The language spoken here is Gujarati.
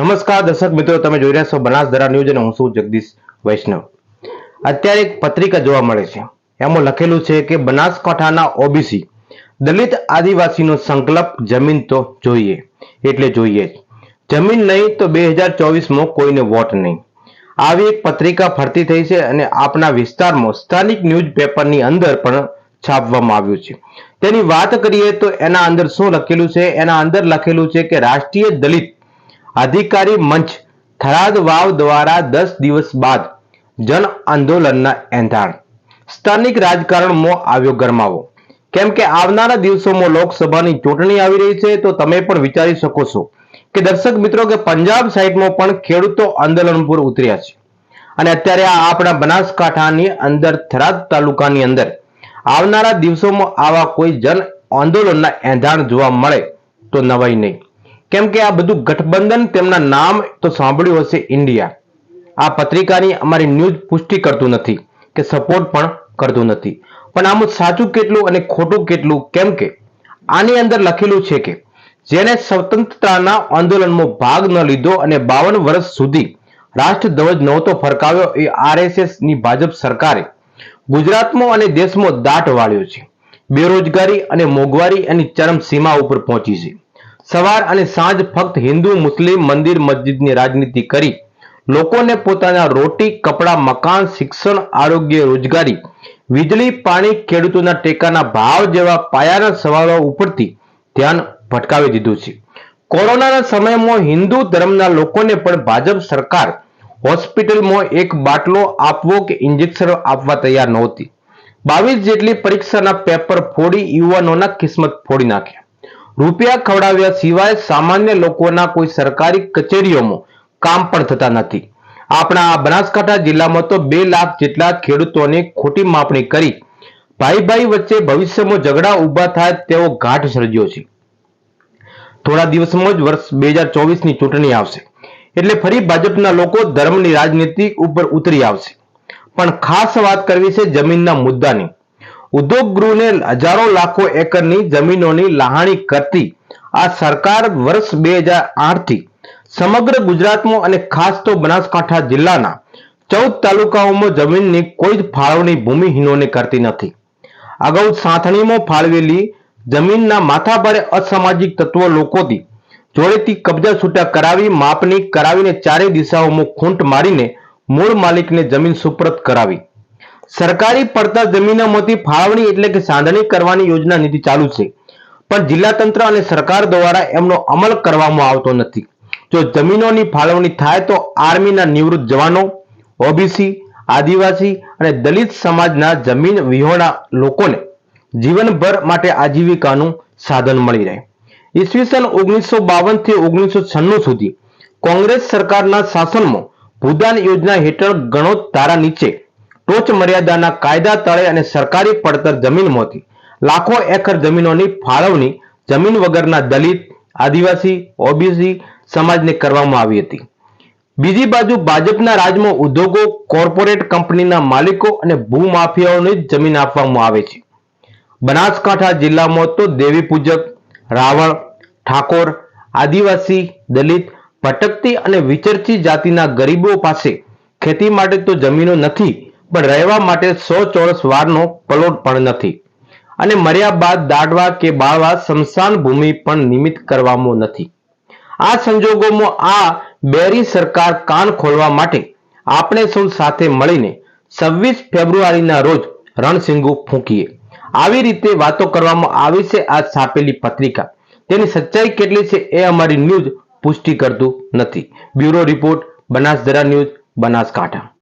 નમસ્કાર દર્શક મિત્રો, તમે જોઈ રહ્યા છો બનાસધરા ન્યૂઝ અને હું છું જગદીશ વૈષ્ણવ. અત્યારે એક પત્રિકા જોવા મળે છે. એમાં લખેલું છે કે બનાસકાંઠાના ઓબીસી દલિત આદિવાસીનો સંકલ્પ જમીન તો જોઈએ, એટલે જોઈએ જ. જમીન નહીં તો બે હજાર ચોવીસમાં કોઈને વોટ નહીં. આવી એક પત્રિકા ફરતી થઈ છે અને આપણા વિસ્તારમાં સ્થાનિક ન્યૂઝ પેપરની અંદર પણ છાપવામાં આવ્યું છે. તેની વાત કરીએ તો એના અંદર શું લખેલું છે? એના અંદર લખેલું છે કે રાષ્ટ્રીય દલિત અધિકારી મંચ થરાદ વાવ દ્વારા દસ દિવસ બાદ જન આંદોલનના એંધાણ. સ્થાનિક રાજકારણમાં આવ્યો ગરમાવો. કેમ કે આવનારા દિવસોમાં લોકસભાની ચૂંટણી આવી રહી છે, તો તમે પણ વિચારી શકો છો કે દર્શક મિત્રો કે પંજાબ સાઈડમાં પણ ખેડૂતો આંદોલન પર ઉતર્યા છે. અને અત્યારે આ આપણા બનાસકાંઠાની અંદર, થરાદ તાલુકાની અંદર આવનારા દિવસોમાં આવા કોઈ જન આંદોલનના એંધાણ જોવા મળે તો નવાઈ નહીં. કેમ કે આ બધું ગઠબંધન તેમના નામ તો સાંભળ્યું હશે ઇન્ડિયા. આ પત્રિકાની અમારી ન્યૂઝ પુષ્ટિ કરતું નથી કે સપોર્ટ પણ કરતું નથી. પણ આમ સાચું કેટલું અને ખોટું કેટલું? કેમ કે આની અંદર લખેલું છે કે જેને સ્વતંત્રતાના આંદોલનમાં ભાગ ન લીધો અને બાવન વર્ષ સુધી રાષ્ટ્રધ્વજ નહોતો ફરકાવ્યો એ આરએસએસની ભાજપ સરકારે ગુજરાતમાં અને દેશમાં દાટ વાળ્યો છે. બેરોજગારી અને મોંઘવારી એની ચરમ સીમા ઉપર પહોંચી છે. સવાર અને સાંજ ફક્ત હિન્દુ, મુસ્લિમ મંદિર, મસ્જિદની રાજનીતિ કરી. લોકોને પોતાના રોટી, કપડાં, મકાન, શિક્ષણ, આરોગ્ય, રોજગારી, વીજળી, પાણી, ખેડૂતોના ટેકાના ભાવ જેવા પાયાના સવાલો ઉપરથી ધ્યાન ભટકાવી દીધું છે. કોરોનાના સમયમાં હિન્દુ ધર્મના લોકોને પણ ભાજપ સરકાર હોસ્પિટલમાં એક બાટલો આપવો કે ઇન્જેક્શન આપવા તૈયાર નહોતી. બાવીસ જેટલી પરીક્ષાના પેપર ફોડી યુવાનોના કિસ્મત ફોડી નાખ્યા. રૂપિયા ખવડાવ્યા સિવાય સામાન્ય લોકોના કોઈ સરકારી કચેરીઓમાં કામ પણ થતા નથી. આપણા આ બનાસકાંઠા જિલ્લામાં તો બે લાખ જેટલા ખેડૂતોની ખોટી માપણી કરી ભાઈ ભાઈ વચ્ચે ભવિષ્યમાં ઝઘડા ઊભા થાય તેવો ઘાટ સર્જ્યો છે. થોડા દિવસમાં જ વર્ષ બે હજાર ચોવીસની ચૂંટણી આવશે. એટલે ફરી ભાજપના લોકો ધર્મની રાજનીતિ ઉપર ઉતરી આવશે. પણ ખાસ વાત કરવી છે જમીનના મુદ્દાની. ઉદ્યોગ ગૃહને હજારો લાખો એકરની જમીનોની લહાણી કરતી આ સરકાર વર્ષ બે હજાર આઠથી સમગ્ર ગુજરાતમાં અને ખાસ તો બનાસકાંઠા જિલ્લાના ચૌદ તાલુકાઓમાં જમીનની કોઈ જ ફાળવણી ભૂમિહીનોને કરતી નથી. અગાઉ સાંથણીમાં ફાળવેલી જમીનના માથાભારે અસામાજિક તત્વો લોકોથી જોડેથી કબજા છૂટા કરાવી માપણી કરાવીને ચારે દિશાઓમાં ખૂંટ મારીને મૂળ માલિકને જમીન સુપ્રત કરાવી. સરકારી પડતર જમીનોમાંથી ફાળવણી એટલે કે સાંધણી કરવાની યોજના નીતિ ચાલુ છે. પણ જિલ્લા તંત્ર અને સરકાર દ્વારા એમનો અમલ કરવામાં આવતો નથી. જો જમીનોની ફાળવણી થાય તો આર્મીના નિવૃત્ત જવાનો, ઓબીસી, આદિવાસી અને દલિત સમાજના જમીન વિહોણા લોકોને જીવનભર માટે આજીવિકાનું સાધન મળી રહે. ઈસવીસન ઓગણીસો બાવનથી ઓગણીસો છન્નું સુધી કોંગ્રેસ સરકારના શાસનમાં ભૂદાન યોજના હેઠળ ગણોત ધારા નીચે ટોચ મર્યાદાના કાયદા તળે અને સરકારી પડતર જમીનમાંથી લાખો એકર જમીનોની ફાળવણી જમીન વગરના દલિત, આદિવાસી, ઓબીસી સમાજને કરવામાં આવી હતી. બીજી બાજુ ભાજપના રાજમાં ઉદ્યોગો, કોર્પોરેટ કંપનીના માલિકો અને ભૂમાફિયાઓને જમીન આપવામાં આવે છે. બનાસકાંઠા જિલ્લામાં તો દેવી પૂજક, રાવણ, ઠાકોર, આદિવાસી, દલિત, ભટકતી અને વિચરતી જાતિના ગરીબો પાસે ખેતી માટે તો જમીનો નથી પણ રહેવા માટે સો ચોરસ વારનો પ્લોટ પણ નથી. અને મર્યા બાદ દાડવા કે બાળવા સ્મશાન ભૂમિ પણ નિમિત્ત કરવામાં નથી. આ સંજોગોમાં આ બેરી સરકાર કાન ખોલવા માટે આપણે સૌ સાથે મળીને છવ્વીસ ફેબ્રુઆરીના રોજ રણસિંગુ ફૂંકીએ. આવી રીતે વાતો કરવામાં આવી છે આ છાપેલી પત્રિકા. તેની સચ્ચાઈ કેટલી છે એ અમારી ન્યૂઝ પુષ્ટિ કરતું નથી. બ્યુરો રિપોર્ટ બનાસદરા ન્યૂઝ, બનાસકાંઠા.